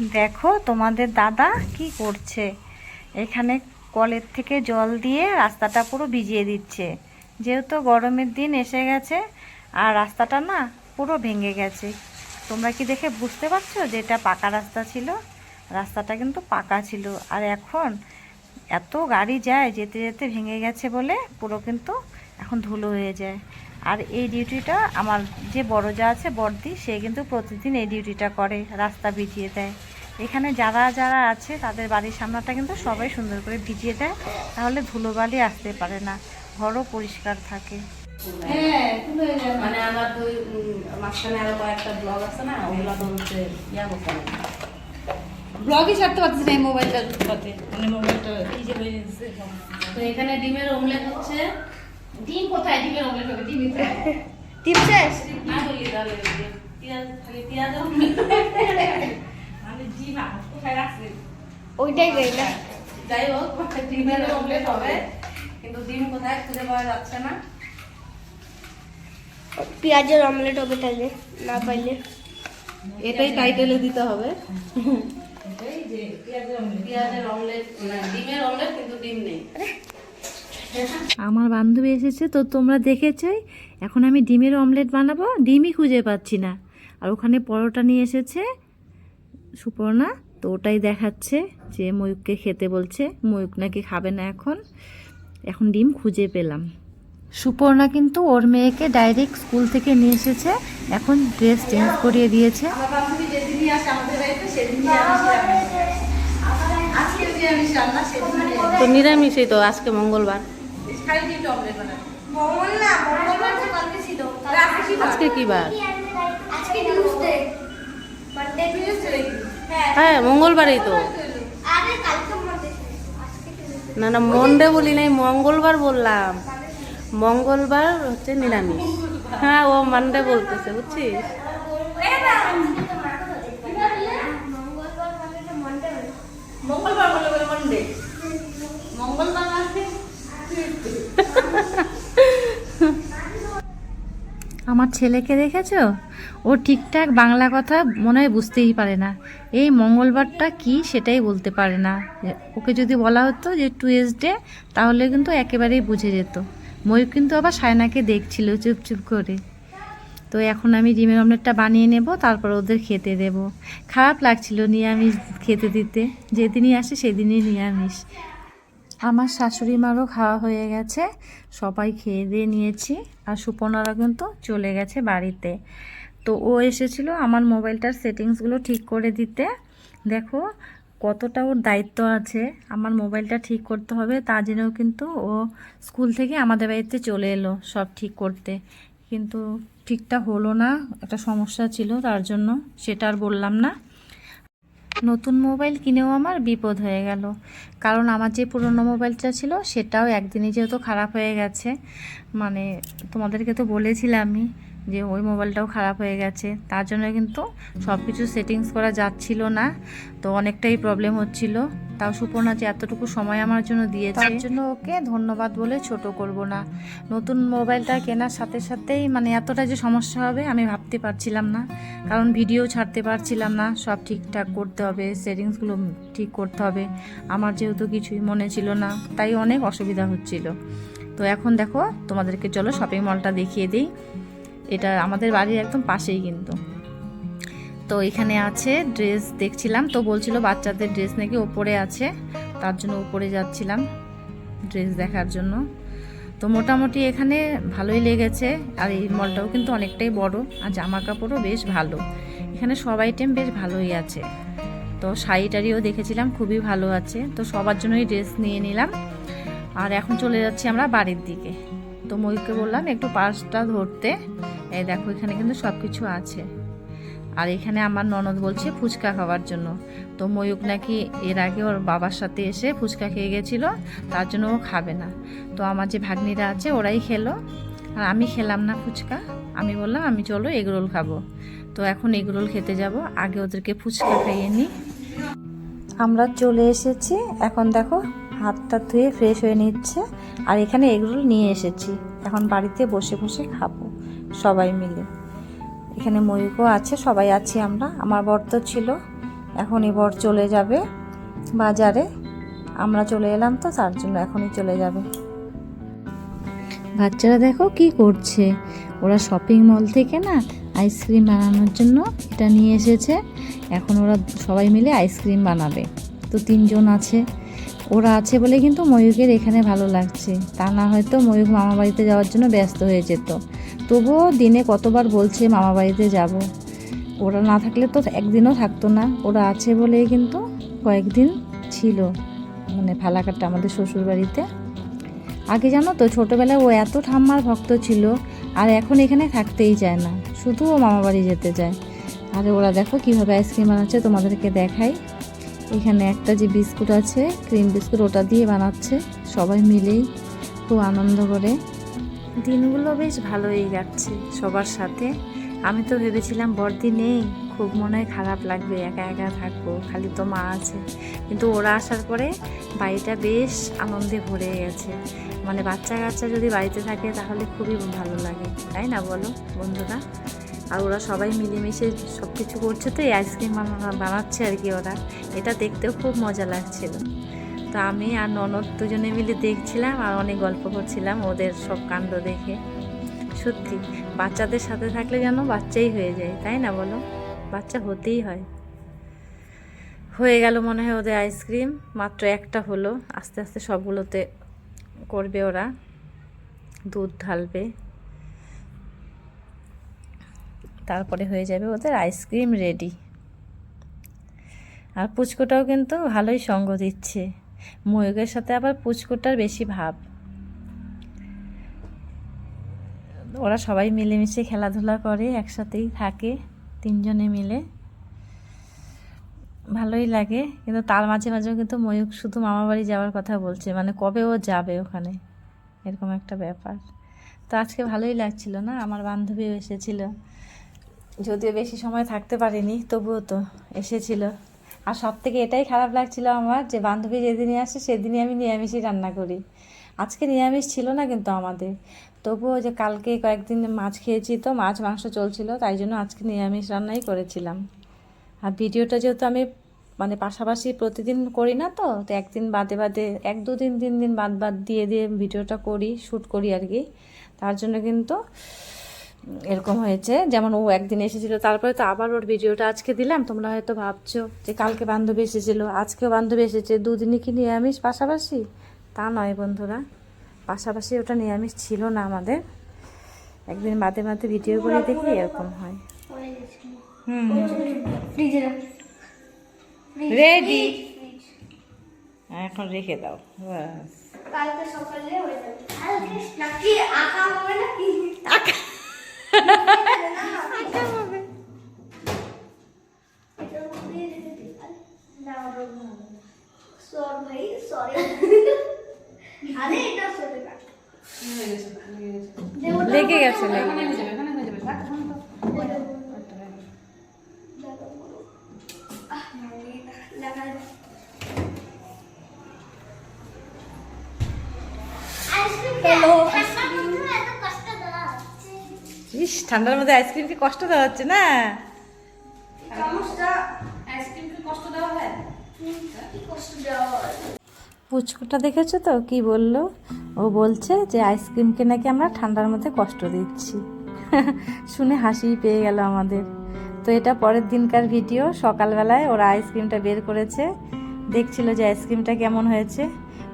দেখো তোমাদের দাদা কি করছে। এখানে কলের থেকে জল দিয়ে রাস্তাটা পুরো ভিজিয়ে দিচ্ছে। যেহেতু গরমের দিন এসে গেছে, আর রাস্তাটা না পুরো ভেঙে গেছে। তোমরা কি দেখে বুঝতে পারছ যে এটা পাকা রাস্তা ছিল? রাস্তাটা কিন্তু পাকা ছিল। আর এখন এত গাড়ি যায়, যেতে যেতে ভেঙে গেছে বলে পুরো কিন্তু এখন ধুলো হয়ে যায়। আর এই ডিউটিটা আমার যে বড় যা আছে বড়দি সে কিন্তু প্রতিদিন এই ডিউটিটা করে রাস্তা ভিজিয়ে দেয়। এখানে যারা যারা আছে তাদের বাড়ির সামনাটা কিন্তু সবাই সুন্দর করে ভিজিয়ে দেয় তাহলে ধুলোবালি আসতে পারে না ঘরও পরিষ্কার থাকে। মানে আমার মাঝখানে আরও কয়েকটা ব্লগ আছে না ওগুলো তো হচ্ছে ইয়া করতে ব্লগই ছাড়তে পারতেছি না এই মোবাইলটার মানে মোবাইলটা এই যে হয়ে যাচ্ছে তো এখানে ডিমের অমলেট হচ্ছে ডিম কোথায় ডিমের অমলেট হবে? ডিম টিপ শেষ না বলি তাহলে পেঁয়াজ খালি পেঁয়াজ মানে ডিম আমার কোথায় রাখছে? ওইটাই না। যাই হোক ডিমের অমলেট হবে কিন্তু ডিম কোথায় খুঁজে পাওয়া যাচ্ছে না। পেঁয়াজের অমলেট হবে তাহলে না পাইলে। এটাই টাইটেলে দিতে হবে। পেঁয়াজের অমলেট পেঁয়াজের অমলেট না, ডিমের অমলেট কিন্তু ডিম নেই। আমার বান্ধবী এসেছে তো তোমরা দেখেছই এখন আমি ডিমের অমলেট বানাবো ডিমই খুঁজে পাচ্ছি না। আর ওখানে পরোটা নিয়ে এসেছে সুপর্ণা তো ওটাই দেখাচ্ছে যে ময়ূককে খেতে বলছে। ময়ূক নাকি খাবে না এখন। এখন ডিম খুঁজে পেলাম। সুপর্ণা কিন্তু ওর মেয়েকে ডাইরেক্ট স্কুল থেকে নিয়ে এসেছে। এখন ড্রেস চেঞ্জ করিয়ে দিয়েছে। আমার বান্ধবী যেদিনই আসে আমাদের বাড়িতে সেদিনই আমি আজকে যে আমি রান্না সেদিনই তো নিরামিষই তো আজকে মঙ্গলবার। অমলেট বানাবো আজকে কি বার? হ্যাঁ। হ্যাঁ মঙ্গলবারই তো। আরে কালকে মানডে আজকে টিউসডে না না মন্ডে বলি নাই মঙ্গলবার বললাম। মঙ্গলবার হচ্ছে নিরামিষ। হ্যাঁ ও মানডে বলতেছে বুঝছিস? মঙ্গলবার মঙ্গলবার মঙ্গলবার আমার ছেলেকে দেখেছ? ও ঠিকঠাক বাংলা কথা মনে হয় বুঝতেই পারে না। এই মঙ্গলবারটা কি সেটাই বলতে পারে না। ওকে যদি বলা হতো যে টুয়েসডে, তাহলে কিন্তু একেবারেই বুঝে যেত। ময়ূর কিন্তু আবার সায়নাকে দেখছিল চুপ চুপ করে। তো এখন আমি ডিমের অমলেটটা বানিয়ে নেব, তারপর ওদের খেতে দেব। খারাপ লাগছিল নিরামিষ খেতে দিতে। যেদিনই আসে সেদিনই নিরামিষ। আমার শাশুড়ি মারও খাওয়া হয়ে গেছে। সবাই খেয়ে দিয়ে নিয়েছি। আর সুপর্ণারা কিন্তু চলে গেছে বাড়িতে। তো ও এসেছিল আমার মোবাইলটার সেটিংসগুলো ঠিক করে দিতে। দেখো, কতটা ওর দায়িত্ব আছে। আমার মোবাইলটা ঠিক করতে হবে, তা জেনেও কিন্তু ও স্কুল থেকে আমাদের বাড়িতে চলে এলো সব ঠিক করতে। কিন্তু ঠিকটা হলো না, একটা সমস্যা ছিল, তার জন্য সেটা আর বললাম না। নতুন মোবাইল কিনেও আমার বিপদ হয়ে গেল। কারণ আমার যে পুরনো মোবাইলটা ছিল, সেটাও একদিনে যেহেতু খারাপ হয়ে গেছে মানে তোমাদেরকে তো বলেছিলামই যে ওই মোবাইলটাও খারাপ হয়ে গেছে। তার জন্য কিন্তু সব কিছু সেটিংস করা যাচ্ছিল না, তো অনেকটাই প্রবলেম হচ্ছিল। তাও সুপর্ণা যে এতটুকু সময় আমার জন্য দিয়েছে। তার জন্য ওকে ধন্যবাদ বলে ছোট করব না। নতুন মোবাইলটা কেনার সাথে সাথেই মানে এতটা যে সমস্যা হবে আমি ভাবতে পারছিলাম না। কারণ ভিডিও ছাড়তে পারছিলাম না, সব ঠিকঠাক করতে হবে, সেটিংসগুলো ঠিক করতে হবে। আমার যেহেতু কিছুই মনে ছিল না, তাই অনেক অসুবিধা হচ্ছিল। তো এখন দেখো, তোমাদেরকে চলো শপিং মলটা দেখিয়ে দিই। এটা আমাদের বাড়ির একদম পাশেই কিন্তু। তো এখানে আছে ড্রেস দেখছিলাম, তো বলছিল বাচ্চাদের ড্রেস নাকি ওপরে আছে, তার জন্য উপরে যাচ্ছিলাম ড্রেস দেখার জন্য। তো মোটামুটি এখানে ভালোই লেগেছে, আর এই মলটাও কিন্তু অনেকটাই বড়, আর জামা কাপড়ও বেশ ভালো। এখানে সব আইটেম বেশ ভালোই আছে। তো শাড়ি টাড়িও দেখেছিলাম, খুবই ভালো আছে। তো সবার জন্যই ড্রেস নিয়ে নিলাম। আর এখন চলে যাচ্ছি আমরা বাড়ির দিকে। তো ময়ূরকে বললাম, একটু পার্সটা ধরতে। এই দেখো এখানে কিন্তু সব কিছু আছে। আর এখানে আমার ননদ বলছে ফুচকা খাওয়ার জন্য। তো ময়ূক নাকি এর আগে ওর বাবার সাথে এসে ফুচকা খেয়ে গেছিল, তার জন্য ও খাবে না। তো আমার যে ভাগ্নিরা আছে ওরাই খেলো। আর আমি খেলাম না ফুচকা। আমি বললাম, আমি চলো এগরোল খাব। তো এখন এগরোল খেতে যাব। আগে ওদেরকে ফুচকা খাইয়ে নিই। আমরা চলে এসেছি। এখন দেখো হাতটা ধুয়ে ফ্রেশ হয়ে নিচ্ছে। আর এখানে এগরোল নিয়ে এসেছি। এখন বাড়িতে বসে বসে খাব সবাই মিলে। এখানে ময়ূকও আছে, সবাই আছি আমরা। আমার বর তো ছিল, এখন এখনই বর চলে যাবে বাজারে। আমরা চলে এলাম তো, তার জন্য এখনই চলে যাবে। বাচ্চারা দেখো কি করছে। ওরা শপিং মল থেকে না আইসক্রিম বানানোর জন্য এটা নিয়ে এসেছে। এখন ওরা সবাই মিলে আইসক্রিম বানাবে। তো তিনজন আছে। ওরা আছে বলে কিন্তু ময়ূকের এখানে ভালো লাগছে। তা না হয়তো ময়ূক মামা বাড়িতে যাওয়ার জন্য ব্যস্ত হয়ে যেত। তবুও দিনে কতবার বলছে মামা বাড়িতে যাব? ওরা না থাকলে তো একদিনও থাকতো না। ওরা আছে বলেই কিন্তু কয়েকদিন ছিল মানে ফালাকাটা আমাদের শ্বশুর বাড়িতে আগে জানো তো, ছোটোবেলায় ও এত ঠাম্মার ভক্ত ছিল, আর এখন এখানে থাকতেই চায় না। শুধু ও মামা বাড়ি যেতে চায়। আর ওরা দেখো কীভাবে আইসক্রিম বানাচ্ছে, তোমাদেরকে দেখাই। এখানে একটা যে বিস্কুট আছে ক্রিম বিস্কুট ওটা দিয়ে বানাচ্ছে, সবাই মিলেই খুব আনন্দ করে। দিনগুলো বেশ ভালোই যাচ্ছে সবার সাথে। আমি তো ভেবেছিলাম বড়দি নেই, খুব মনে হয় খারাপ লাগবে, একা একা থাকব, খালি তো মা আছে। কিন্তু ওরা আসার পরে বাড়িটা বেশ আনন্দে ভরে গেছে। মানে বাচ্চা কাচ্চা যদি বাড়িতে থাকে তাহলে খুবই ভালো লাগে, তাই না বলো বন্ধুরা? আর ওরা সবাই মিলেমিশে সব কিছু করছে তো এই আইসক্রিম বানাচ্ছে আর কি ওরা। এটা দেখতেও খুব মজা লাগছিল। তো আমি আর ননদ দুজনে মিলে দেখছিলাম আর অনেক গল্প করছিলাম ওদের সব কাণ্ড দেখে। সত্যি, বাচ্চাদের সাথে থাকলে যেন বাচ্চাই হয়ে যায়, তাই না বলো? বাচ্চা হতেই হয়। হয়ে গেল মনে হয় ওদের আইসক্রিম, মাত্র একটা হলো, আস্তে আস্তে সবগুলোতে করবে ওরা। দুধ ঢালবে। তারপরে হয়ে যাবে ওদের আইসক্রিম রেডি। আর পুচকোটাও কিন্তু ভালোই সঙ্গ দিচ্ছে। ময়ূকের সাথে আবার পুচকুটার বেশি ভাব। ওরা সবাই মিলেমিশে খেলাধুলা করে, একসাথেই থাকে, তিনজনে মিলে। ভালোই লাগে, কিন্তু তার মাঝে মাঝেও কিন্তু ময়ূক শুধু মামা বাড়ি যাওয়ার কথা বলছে মানে কবে ও যাবে ওখানে? এরকম একটা ব্যাপার। তো আজকে ভালোই লাগছিল না? আমার বান্ধবীও এসেছিল। যদিও বেশি সময় থাকতে পারিনি, তবুও তো এসেছিল। আর সব থেকে এটাই খারাপ লাগছিল আমার যে বান্ধবী যেদিনই আসে সেদিনই আমি নিরামিষই রান্না করি। আজকে নিরামিষ ছিল না কিন্তু আমাদের। তবুও যে কালকে কয়েকদিন মাছ খেয়েছি তো, মাছ, মাংস চলছিল, তাই জন্য আজকে নিরামিষ রান্নাই করেছিলাম। আর ভিডিওটা যেহেতু আমি মানে পাশাপাশি প্রতিদিন করি না তো তো একদিন বাদে বাদে এক দু দিন, তিন দিন বাদ বাদ দিয়ে দিয়ে ভিডিওটা করি শ্যুট করি আর কি। তার জন্য কিন্তু এরকম হয়েছে। যেমন ও একদিন এসেছিল তারপরে তো আবার ওর ভিডিওটা আজকে দিলাম। তোমরা হয়তো ভাবছ যে কালকে বান্ধবী এসেছিল আজকেও বান্ধবী এসেছে। দুদিনই কি নিরামিষ? পাশাপাশি? তা নয় বন্ধুরা। পাশাপাশি ওটা নিরামিষ ছিল না আমাদের। একদিন বাদে বাদে ভিডিও করে দেখি এরকম হয়। হুম রেডি এখন রেখে দাও। কালকে সকালে হয়ে যাবে। কালকে নাকি আঁকা হবে এটার মধ্যেই রেখে দিই। না, ওটা ভালো না। সর ভাই সরি আরে এটা সরে না লেগে গেছে লেগে এখানে হয়ে যাবে এখানে হয়ে যাবে থাক এখন তো ইস ঠান্ডার মধ্যে আইসক্রিম কি কষ্ট দেওয়া হচ্ছে না? পুচকুটা দেখেছ তো? কি বলল? ও বলছে যে আইসক্রিমকে নাকি আমরা ঠান্ডার মধ্যে কষ্ট দিচ্ছি। শুনে হাসি পেয়ে গেল আমাদের। তো এটা পরের দিনকার ভিডিও। সকালবেলায় ওরা আইসক্রিমটা বের করেছে। দেখছিল যে আইসক্রিমটা কেমন হয়েছে।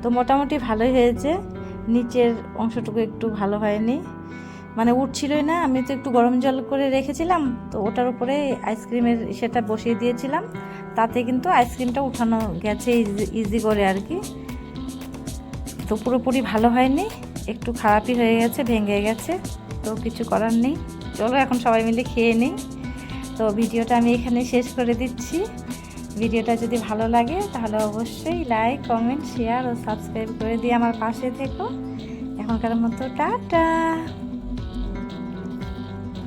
তো মোটামুটি ভালোই হয়েছে। নিচের অংশটুকু একটু ভালো হয়নি। মানে উঠছিলই না, আমি তো একটু গরম জল করে রেখেছিলাম, তো ওটার উপরে আইসক্রিমের সেটা বসিয়ে দিয়েছিলাম। তাতে কিন্তু আইসক্রিমটা উঠানো গেছে ইজি ইজি করে আর কি। তো পুরোপুরি ভালো হয়নি, একটু খারাপই হয়ে গেছে, ভেঙে গেছে, তো কিছু করার নেই। চলো এখন সবাই মিলে খেয়ে নিই। তো ভিডিওটা আমি এখানে শেষ করে দিচ্ছি। ভিডিওটা যদি ভালো লাগে, তাহলে অবশ্যই লাইক কমেন্ট শেয়ার ও সাবস্ক্রাইব করে দিয়ে আমার পাশে থেকো। এখনকার মতো টাটা।